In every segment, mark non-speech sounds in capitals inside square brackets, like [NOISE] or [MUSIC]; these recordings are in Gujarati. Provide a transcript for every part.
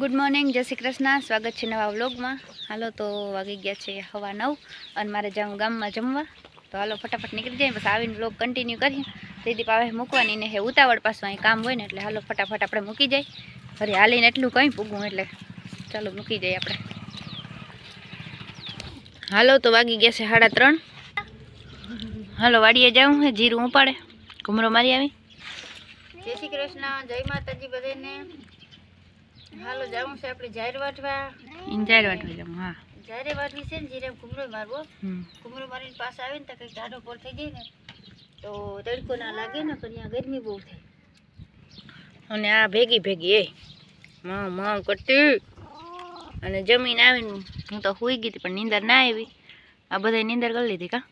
ગુડ મોર્નિંગ જય શ્રી કૃષ્ણ. સ્વાગત છે નવા વ્લોગમાં. હાલો તો વાગી ગયા છે હવા નવ અને મારે જાઉં ગામમાં જમવા. તો હાલો ફટાફટ નીકળી જાય. બસ આવીને વ્લોગ કન્ટિન્યુ કરીએ. તેથી પાવે મૂકવાની ને હે ઉતાવળ પાછું અહીં કામ હોય ને એટલે હાલો ફટાફટ આપણે મૂકી જાય. અરે હાલીને એટલું કંઈ પૂગવું એટલે ચાલો મૂકી જઈએ આપણે. હાલો તો વાગી ગયા છે સાડા ત્રણ. હાલો વાડીએ જાઉં હે, જીરું ઉપાડે. ઘુમરો મારી આવી. જય શ્રી કૃષ્ણ. જય માતાજી બધાને. હાલો જાવું છે આપણે જાહેર વાટવા. જાહેર વાટવા જાવું હા. જાહેર વાટવી છે ને જીરે ઘુમરો મારવો. ઘુમરો મારીને પાસે આવીને તો કંઈક ટાઢો પર થઈ જાય ને તો તડકો ના લાગે ને પણ ત્યાં ગરમી બહુ થાય. અને આ ભેગી ભેગી એ. માં માં કટી અને જમીન આવીને હું તો સુઈ ગઈ હતી પણ નીંદર ના આવી. આ બધા નીંદર કરી લીધી કા?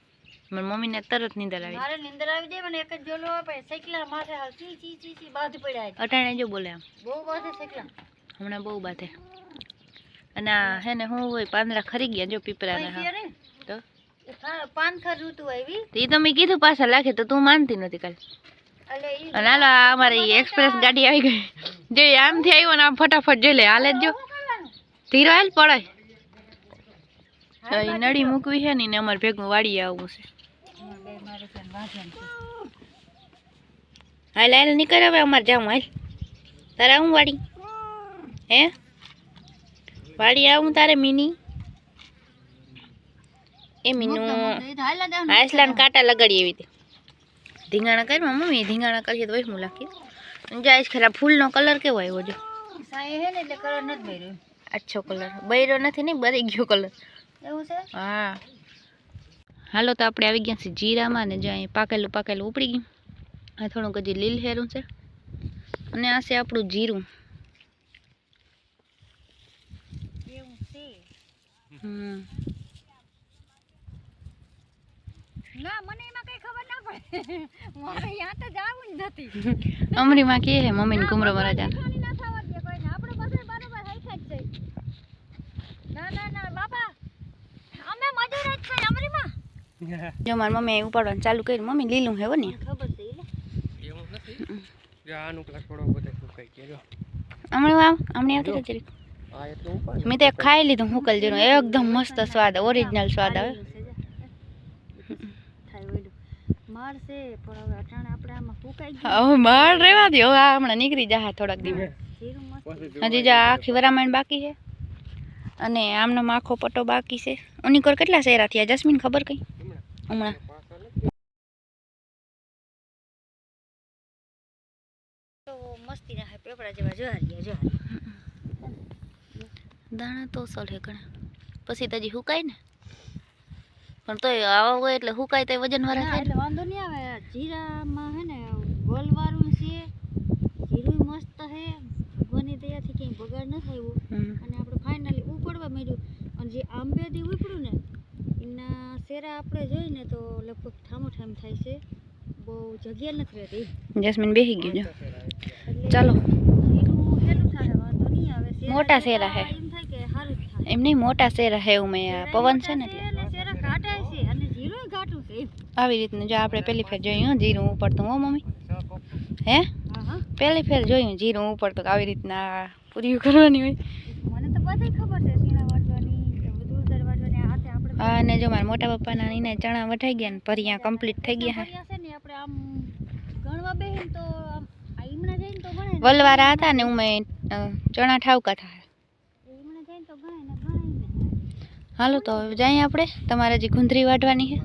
મારી મમ્મીને તરત નીંદર આવી. મારે નીંદર આવી જાય મને એક જ જોલો આપે સેકલા માથે હાલ ચી ચી ચી બાદ પડ્યા. અટાણે જો બોલે આમ બહુ બાધે સૈકલા હમણાં બહુ બાધે. અને આ હે ને હું હોય પાંદડા ખરી ગયા જો અરે તો? પાનખર ઋતુ આવી. એ તો મેં કીધું પાછા લાગે તો તું માનતી નથી કાલ. અને હાલો આ અમારી એક્સપ્રેસ ગાડી આવી ગઈ. જો આમથી આવ્યો ને આમ ફટાફટ જોઈ લે હાલે જ ધીરો હાલ પડાય. નળી મૂકવી છે ને અમારે ભેગું વાડી આવવું છે. હાલ હાલ નીકળ હવે અમારે જાઉં હાલ. તારા હું વાડી હે? વાડી આવું તારે મિની? એ મીનું એ તો હાલ્યા જાવ ને. આઈસલાન્ડ કાંટા લગાડી એવી રીતે. ધીંગાણા કરી મમ્મી ધીંગાણા કરીએ તો વૈષ્ણું લાખી જાય ખરા ફૂલનો કલર કેવો આવ્યો જો? હે આછો કલર. બૈરો નથી નહીં બરી ગયો કલર. એવું છે? હા. હાલો તો આપણે આવી ગયા છીએ જીરામાં ને જો અહીં પાકેલું પાકેલું ઉપડી ગયું. આ થોડુંક હજી લીલ હેરું છે. અને આ છે આપણું જીરું એવું છે હમ ના મને એમાં કઈ ખબર ના પડે. [LAUGHS] મારે અહીંયા તો જાવું જ નથી. [LAUGHS] અમરીમાં કે મારા છે ના. ના ના બાપા. અમે મજૂર જ છે અમરીમાં. [LAUGHS] જો માર મમ્મી ઉપાડવાનું ચાલુ કર્યું. મમ્મી લીલું હે હો ને. ખબર છે એવું નથી? આનું થોડો બધો સુકાઈ ગયો હમણાં આવ. હમણાં આવતી રહે મેં તો ખાઈ લીધું હુકલ જીરું એકદમ મસ્ત સ્વાદ ઓરિજિનલ સ્વાદ આવે. થાય માર છે હવે અટાણે આપણે આમાં ફૂકાઈ ગયું. હવે માર રેવા દે હવે હમણાં નીકળી જાય થોડાક દિવસ. હજી જો આખી વરામણ બાકી છે. અને આમનો આખો પટ્ટો બાકી છે. ઉની કોર કેટલા શેરા થયા? જસ્મીન ખબર કઈ? હમણાં. તો મસ્તી ના પેપડા જેવા જોહારિયા જોહારિયા. દાણા તો સળે ઘણા. પછી તજી હુકાય ને. પણ તોય આવા હોય એટલે હુકાય તો વજન વાળા થાય એટલે વાંધો નહીં આવે. જીરામાં હે ને ગોલવાળું છે જીરું મસ્ત છે. ભગવાનની દયાથી ક્યાંય બગાડ ન થાય અને આપણે ફાઇનલી ઉપડવા માંડ્યું. અને જે આંબેથી ઉપડ્યું ને એના શેરા આપણે જોઈને તો લગભગ ઠામો ઠામ થાય છે. બહુ જગ્યા નથી રહેતી. જસ્મીન બેસી ગયું ચાલો. જીરું થાય વાંધો નહીં આવે. મોટા શેરા હે. એમ થાય કે સારું જ થાય એમ નહીં મોટા શેરા હે એવું પવન છે ને આવી રીતનું જો આપણે પહેલી ફેર જોયું હો, જીરું ઉપડતું હો મમ્મી. હે? હા હા. પહેલી ફેર જોયું જીરું ઉપડતું તો આવી રીતના પૂરી કરવાની હોય. મને તો બધી ખબર છે સીણા વાટવાની આ હાથે આપણે અને જો મારા મોટા પપ્પાના નીને ચણા વઢાઈ ગયા ને પરિયા કમ્પ્લીટ થઈ ગયા હે. છે ને આપણે આમ ગણવા બેહીને તો આ ઈમણા જઈને તો ગણાય વલવારા હતા ને ઉમે ચણા ઠાવકા થાય ઈમણા જઈને તો ગણાય ને ગણાય ને હાલો તો હવે જઈએ આપણે. તમારે હજી ગુંદરી વાઢવાની છે?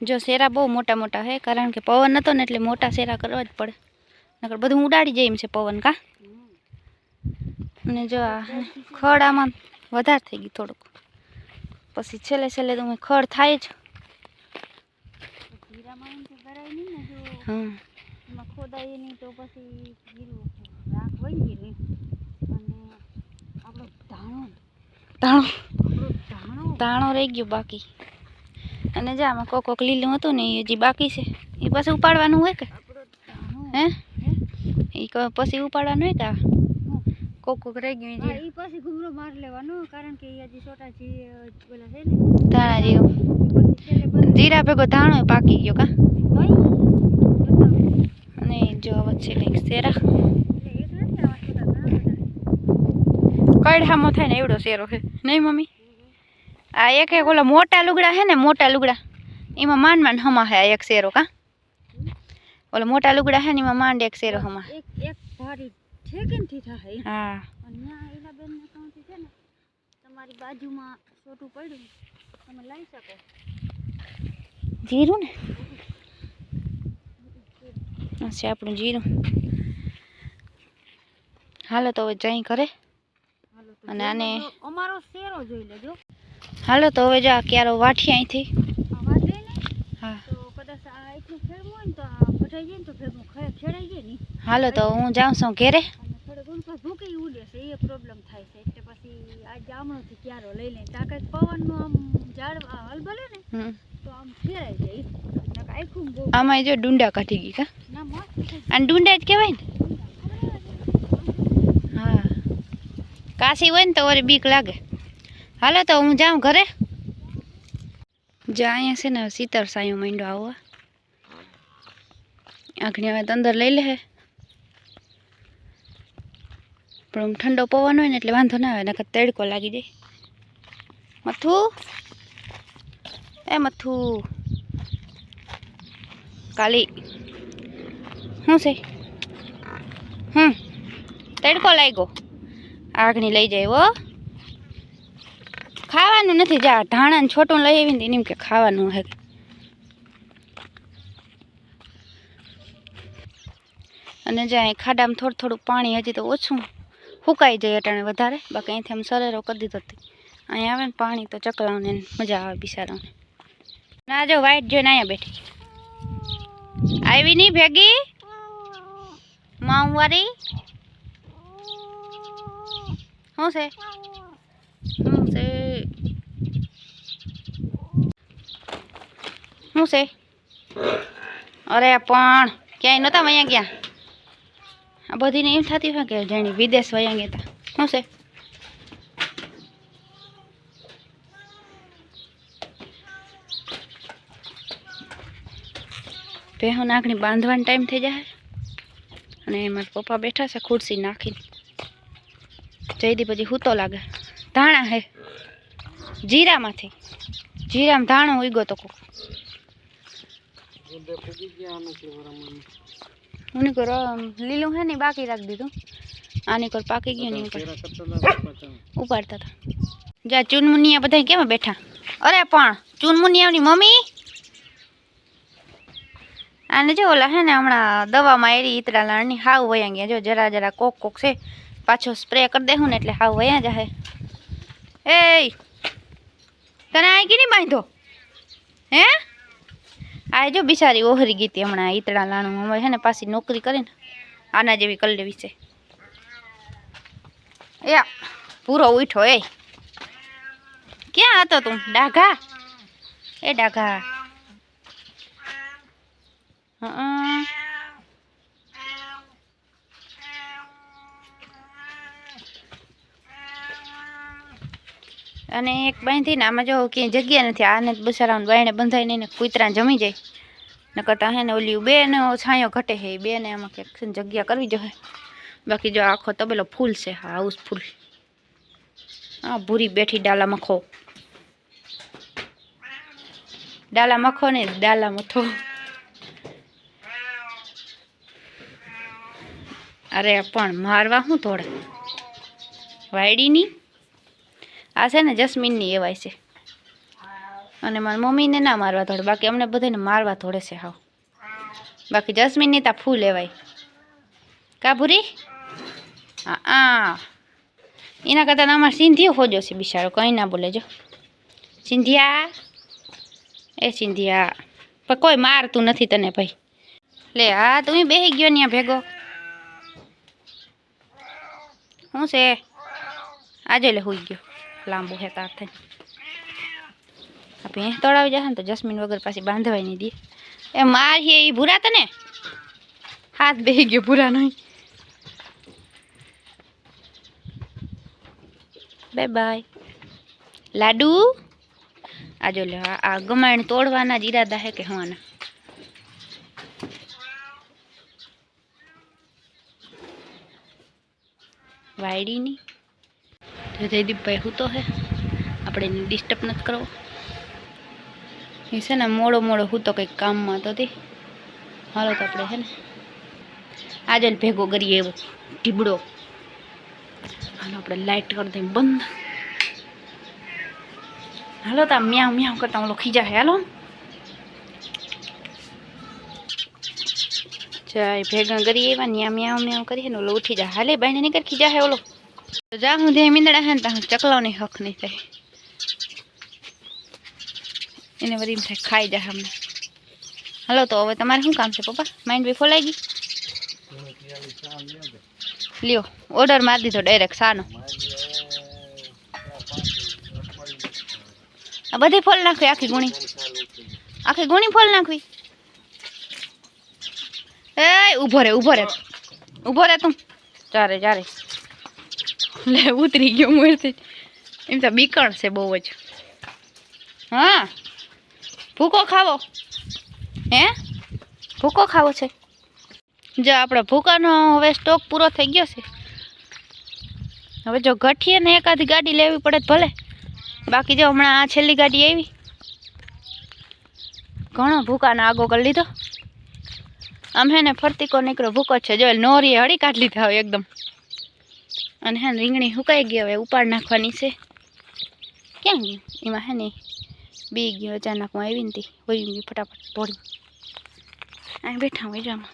જો શેરા બહુ મોટા મોટા છે કારણ કે પવન હતો ને એટલે મોટા શેરા કરવા જ પડે. નકર બધું ઉડાડી જાય એમ છે પવન કા? અને જો આ ખડ આમાં વધારે થઈ ગયું થોડુંક. પછી છેલ્લે છેલ્લે તો ખડ થાય જ. હમ. ખોદાય નહીં તો પછી રાખ હોય ને અને આપણો ધાણો તાણો. તાણો રહી ગયો બાકી. અને જા આમાં કોક કોક લીલું હતું ને એ હજી બાકી છે. એ પછી ઉપાડવાનું હોય કે? હે? હે? એ પછી ઉપાડવાનું હોય કે? કોક કોક રહી ગયું એ પછી ઘૂમરો માર લેવાનો કારણ કે હજી છોટા જી પેલા છે ને ધાણા જીરું જીરા ભેગો ધાણો પાકી ગયો કા. અને જો વચ્ચે કંઈક શેરા એટલે એક નથી આવા છોટા ઘણા કડહામો થાય ને એવડો શેરો છે. નહીં મમ્મી? આ એક એક ઓલા મોટા લુગડા છે ને મોટા લુગડા. એમાં માંડ માંડ હમા હે આ એક શેરો કા? ઓલા મોટા લુગડા છે ને એમાં માંડ એક શેરો હમા. હા. છે તમારી બાજુમાં છોટું પડ્યું તમે લઈ શકો. જીરું ને? છે આપણું જીરું. હાલો તો હવે જઈ કરે અને આને અમારો શેરો જોઈ લેજો. હાલો તો હવે જા ક્યારો વાઠી અહીંથી. આ આ આ હાલો તો હું જાઉં છું ઘેરે. ભૂકી ઉડે છે એ પ્રોબ્લેમ થાય છે. એટલે પછી આ જામણોથી ક્યારો લઈ લઈને કંઈક પવનનું આમ ઝાડ આ હલબલે ને. તો આમ ફેરાઈ જાય. આમાં જો ડુંડા કાઢી ગઈ કા? અને ડુંડા જ કહેવાય ને હા કાશી હોય ને તો વળી બીક લાગે. હાલો તો હું જાઉં ઘરે. જ્યાં અહીંયા છે ને શીતળ સાયો માંડો આવવા. આખણી હવે તંદર લઈ લે પણ આમ ઠંડો પવન હોય ને એટલે વાંધો ના આવે, નકર તડકો લાગી જાય. મથું? એ મથું. કાલી. શું છે? હમ, તડકો લાગ્યો. આગની લઈ જાય હો. ખાવાનું નથી જા ધાણા ને છોટું લઈ આવીને એમ કે ખાવાનું હે. અને જ્યાં ખાડામાં થોડું થોડું પાણી હજી તો ઓછું સુકાઈ જાય અટાણે વધારે. બાકી અહીંથી આમ સરેરો કરી દીધો હતી અહીંયા આવે ને પાણી તો ચકલાઓને મજા આવે બિચારાઓને. ના જો વાઈટ જોઈને અહીંયા બેઠી આવી નહીં ભેગી? માઉવારી? શું છે શું છે શું છે અરે પણ ક્યાંય નહોતા વયા ગયા આ બધીને એમ થતી હોય કે જાણી વિદેશ વયા ગયા હતા શું છે ભેહો નાખણી બાંધવાનો ટાઈમ થઈ જાય અને મારા પપ્પા બેઠા છે ખુરશી નાખીને જઈદી પછી હૂતો લાગે. ધાણા હે? જીરામાંથી. જીરામાં ધાણો ઉગ્યો તો કોક. ઉની કોર અમ, લીલું હે ને બાકી રાખી દીધું. આની કોર પાકી ગયું ને ઉપર ઉપાડતા હતા. જા ચૂનમુનિયા બધા કેમાં બેઠા? અરે પણ ચૂનમુનિયાની મમ્મી? આને જો ઓલા હે ને હમણાં દવામાં એરી ઈતરા લાણની હાવ વયા ગયા. જો જરા જરા કોક કોક છે. પાછો સ્પ્રે કરી દેવું ને એટલે હાવ વયા જાહે. એ તને આ કે નહીં બાંધો? હે? આ જો બિચારી ઓહરી ગઈ હતી હમણાં ઈતળા લાણું. હવે હે ને પાછી નોકરી કરીને આના જેવી કરી લેવી છે. એ આ, પૂરો ઉઠો એ ક્યાં હતો તું? ડાઘા? એ ડાઘા. હં. અને એક બાંધીને આમાં જો ક્યાંય જગ્યા નથી. આને બસારાને બાયણે બંધાઈને એને કૂતરા જમી જાય. ન કરતા હે ને ઓલી બે ને છાંયો ઘટે છે એ બે ને આમાં ક્યાંક છે ને જગ્યા કરવી જોઈએ. બાકી જો આખો તબેલો ફૂલ છે. હા, હાઉસ ફૂલ. હા, ભૂરી બેઠી ડાલા મખો. ડાલા મખો ને ડાલા મથો. અરે પણ મારવા શું થોડે વાયડીની આ છે ને જસ્મીનની એવાય છે. અને મારી મમ્મીને ના મારવા થોડે બાકી અમને બધાને મારવા થોડે છે હાવ. બાકી જસ્મીનની તા ફૂલ એવાય કાભૂરી હા, આ. એના કરતાં અમારે સિંધિયો ખોજો છે બિચારો, કંઈ ના બોલે જો. સિંધિયા? એ સિંધિયા, પણ કોઈ મારતું નથી તને ભાઈ. લે હા તું બેસી ગયો ત્યાં ભેગો. શું છે? આજે લે, હોઈ ગયો. લાંબુ હે તાર થઈને. આ ભેંસ તોડાવી જશે ને તો જસ્મીન વગર પાછી બાંધવાય નહીં દે. એ માર હે એ ભૂરા તને? હાથ બેસી ગયો ભૂરા નહીં બાય બાય લાડુ? આ જો લે આ- આ ગમાણ તોડવાના જ ઈરાદા હે કે હવાના? વાયડીની તો જયદીપભાઈ હું તો હે, આપણે એને ડિસ્ટર્બ નથી કરવો. એ છે ને મોડો મોડો, હું તો કંઈક કામમાં તો હતી. હાલો તો આપણે છે ને, આજે જ ભેગો કરીએ એવો ઢીબડો. હાલો આપણે લાઇટ કરી દઈએ, બંધ. હાલો તો આ મ્યાવ મ્યાવ કરતા ઓલો ખીજા હાલો. ચાય ભેગા કરીએ એવા, ન્યા મ્યાવ મ્યાવ કરીએ ને ઓલો ઉઠી જાય હાલે બાઈને નીકળ, ખીજા હે ઓલો. તો જા હું ધ્યાન મીંદડા હે ને ત્યાં ચકલાઓની હક નહીં થાય. એને બધી થાય, ખાઈ જાય અમને હાલો, તો હવે તમારે શું કામ છે, પપ્પા? માઇન્ડ બી ફોલાઈ ગઈ? લ્યો ઓર્ડર મારી દીધો ડાયરેક્ટ સાનો. આ બધી ફોલ નાખવી, આખી ગુણી. આખી ગુણી ફોલ નાખવી. એ ઊભો રે ઊભો રે ઊભો રે તું. ચારે ચારે લે, ઉતરી ગયો મૂળથી એમ તો બીકણ છે બહુ જ. હા, ભૂકો ખાવો. હે? ભૂકો ખાવો છે. જો આપણે ભૂકાનો હવે સ્ટોક પૂરો થઈ ગયો છે. હવે જો ગઠીએ ને એકાદી ગાડી લેવી પડે ભલે. બાકી જો હમણાં આ છેલ્લી ગાડી આવી. ઘણો ભૂકાનો આગો કરી લીધો. અમે ને ફરતી નીકળ્યો નીકળો, ભૂકો છે. જો નોરીએ હળી કાઢી લીધા હોય એકદમ. અને હે રીંગણી સુકાઈ ગઈ હવે ઉપાડ નાખવાની છે. ક્યાં ગયું એમાં હે ને બી ગયો અચાનકમાં આવી નથી વયું ગયું ફટાફટ તોડી અહીં બેઠા હું એજામાં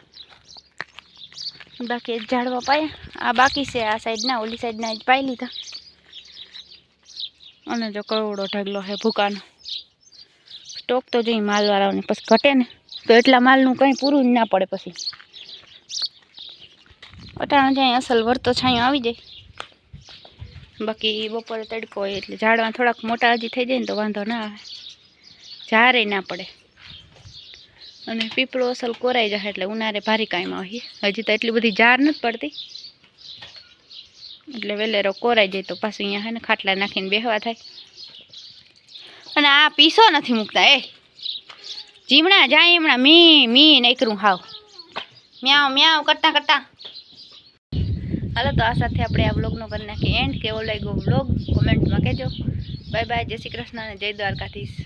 બાકી ઝાડવા પાયા. આ બાકી છે, આ સાઈડના ઓલી સાઈડના જ પાઈ લીધા. અને જો કરોડો ઢગલો છે ભૂકાનો. સ્ટોક તો જઈ માલવાળાઓને પછી ઘટે ને. તો એટલા માલનું કંઈ પૂરું જ ના પડે પછી. અટાણા જાય અસલ વરતો છાંયો આવી જાય. બાકી બપોરે તડકો હોય એટલે ઝાડવા થોડાક મોટા હજી થઈ જાય ને તો વાંધો ના આવે. ઝારે ના પડે. અને પીપળો અસલ કોરાઈ જાય એટલે ઉનાળે ભારી કાંઈમાં હોય. હજી તો એટલી બધી ઝાર નથી પડતી. એટલે વેલેરો કોરાઈ જાય તો પાછું અહીંયા હે ને ખાટલા નાખીને બેહવા થાય. અને આ પીસો નથી મૂકતા, એ. જીમણા જાય એમણા મી મી નીકળું હાવ. મ્યાવ મ્યાવ કરતા કરતા હાલો, તો આ સાથે આપણે આ બ્લોગનો કરી નાખીએ એન્ડ કેવો લાગ્યો વ્લોગ કોમેન્ટમાં કહેજો. બાય બાય જય શ્રી કૃષ્ણ અને જય દ્વારકાધીશ.